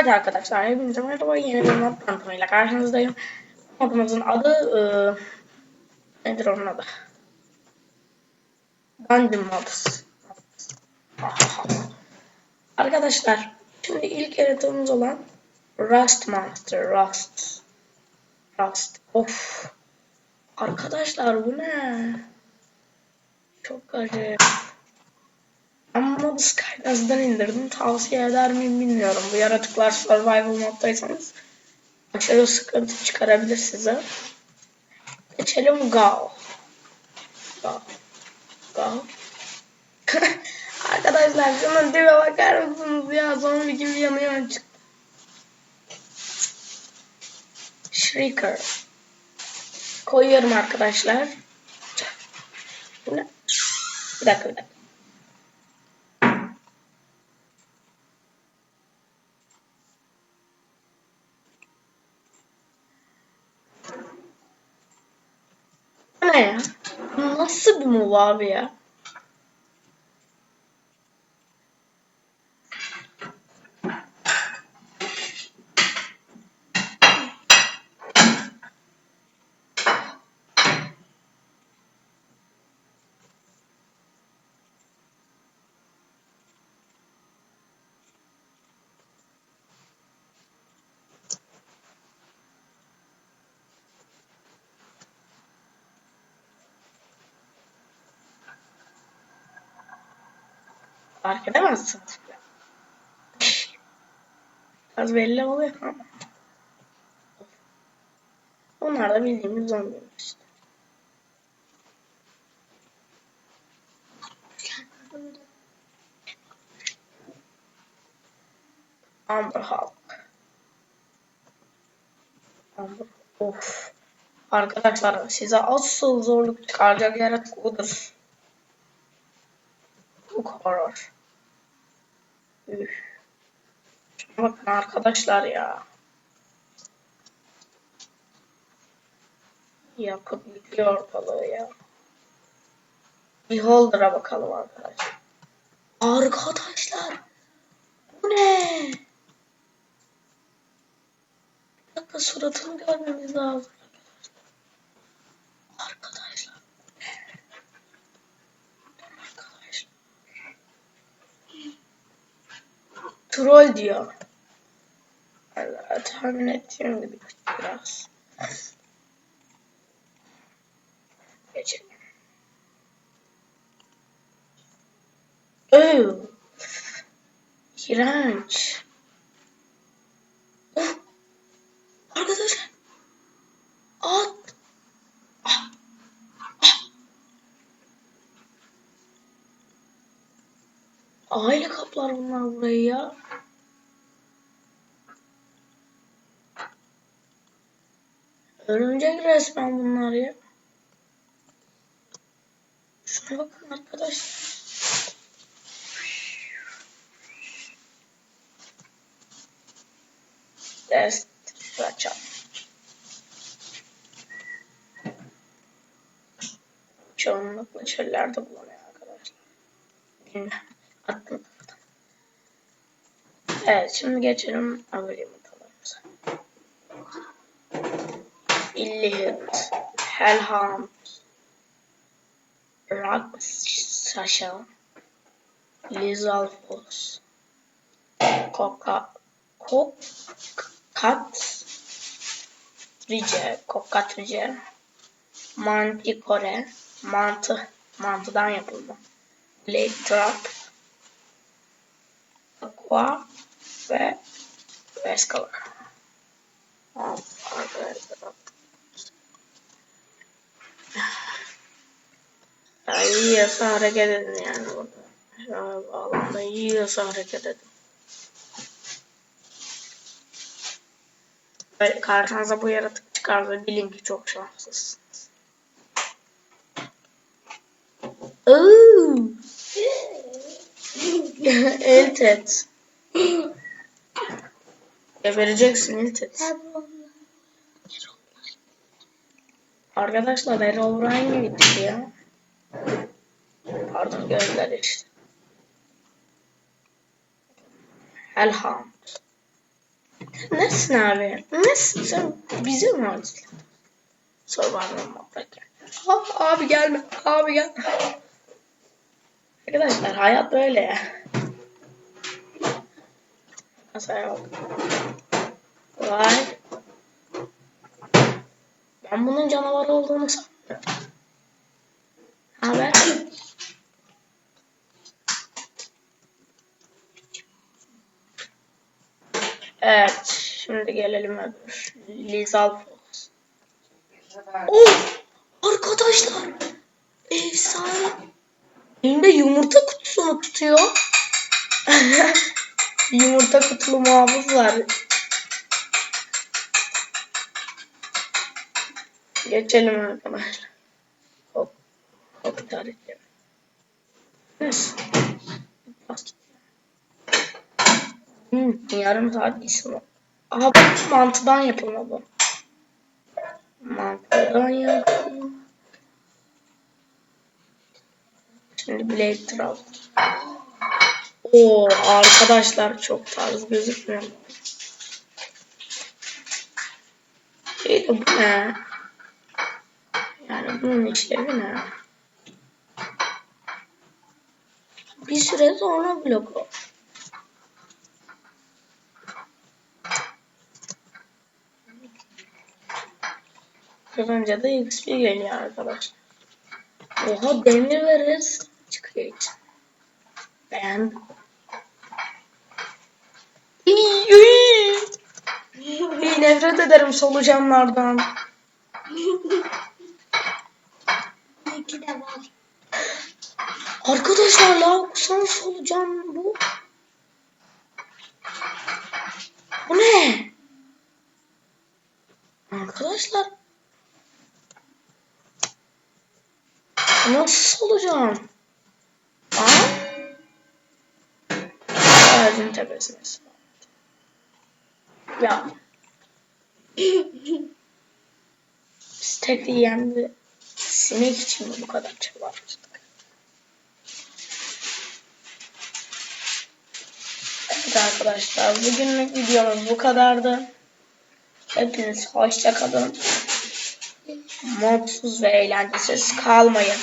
Evet arkadaşlar hepinize merhaba yeni bir mod tanıtımıyla karşınızdayım. Modumuzun adı eee, nedir onun adı? Dungeon Mods. arkadaşlar şimdi ilk yaratığımız olan Rust Monster Rust. Rust. Of. Arkadaşlar bu ne? Çok garip. Ama modu Skydaz'dan indirdim. Tavsiye eder miyim bilmiyorum. Bu yaratıklar survival moddaysanız aşırı sıkıntı çıkarabilir size. Geçelim Gal. Gal. Gal. Arkadaşlar şunun dibe bakar mısınız ya? Zombi gibi yanıyor açık. Shrieker. Koyuyorum arkadaşlar. Bir dakika bir dakika. Ne ya? Nasıl bir move abi ya? Fark edemezsiniz. Biraz belli oluyor ama. Onlar da bildiğimiz zombiler işte. Amber Hulk. Amber. Of. Arkadaşlar size asıl zorluk çıkaracak yaratık odur. Çok horror. Üf. Bakın arkadaşlar ya. Yakıp yıkıyor ortalığı ya. Beholder'a bakalım arkadaşlar. Arkadaşlar. Bu ne? Bir dakika suratını görmemiz lazım. Arkadaşlar. Arkadaşlar. Troll diyor. Allah, tahmin ettiğim gibi biraz. Geçelim. Oo. İğrenç. Of. Arkadaşlar. At. Ah. Ah. Aile kaplar bunlar burayı ya. Örümcek resmen bunlar ya. Şuna bakın arkadaşlar. Ders açalım. Çoğunlukla çöllerde bulunuyor arkadaşlar. Bilmem. Attım. Evet şimdi geçelim abone Illihit, Hellhound, Rock Sasha, Lizalfos, Koka, Kokat, Rice, Kokat Rice, Manticore, mantı, mantıdan yapılma, Blade Trap, Aqua ve Vescaler. Arkadaşlar. Ya yiyorsa hareket edin yani burada. Alanda yiyorsa hareket edin. Karşınıza bu yaratık çıkarsa bilin ki çok şanslısınız. Oo. Eltet. Gebereceksin Eltet. Arkadaşlar Herobrine'e gittik ya. Pardon gözler işte. Hellhound. Nesin abi? Nesin sen? Bize mi acil? Survivor modda gel. Ha, abi gelme. Abi gel. Arkadaşlar hayat böyle ya. Nasıl yok? Vay. Ben bunun canavar olduğunu sanmıyorum. Evet. Şimdi gelelim öbür. Lizal Fox. Oh! Arkadaşlar. Efsane. Elinde yumurta kutusunu tutuyor. yumurta kutulu muhafız var. Geçelim arkadaşlar. Hop. Hop tarihleri. Neyse. Hmm, yarım saat o. Aha bak mantıdan yapılma bu. Mantıdan yapılma. Şimdi Blade Trap. Oo arkadaşlar çok tarz gözükmüyor. De bu ne? Yani bunun işlevi ne? Bir süre sonra blok o. Kırınca da XP geliyor arkadaşlar. Oha demir veririz. Çıkıyor. İyi, iyi. İyi, nefret ederim solucanlardan. İki de var. Arkadaşlar la kusan solucan bu. Bu ne? Arkadaşlar. Nasıl solucan? Aa? Ağacın tepesine. Ya. Biz tek yiyen bir sinek için mi bu kadar çabalaştık? Evet arkadaşlar bugünlük videomuz bu kadardı. Hepiniz hoşça kalın. Modsuz ve eğlencesiz kalmayın.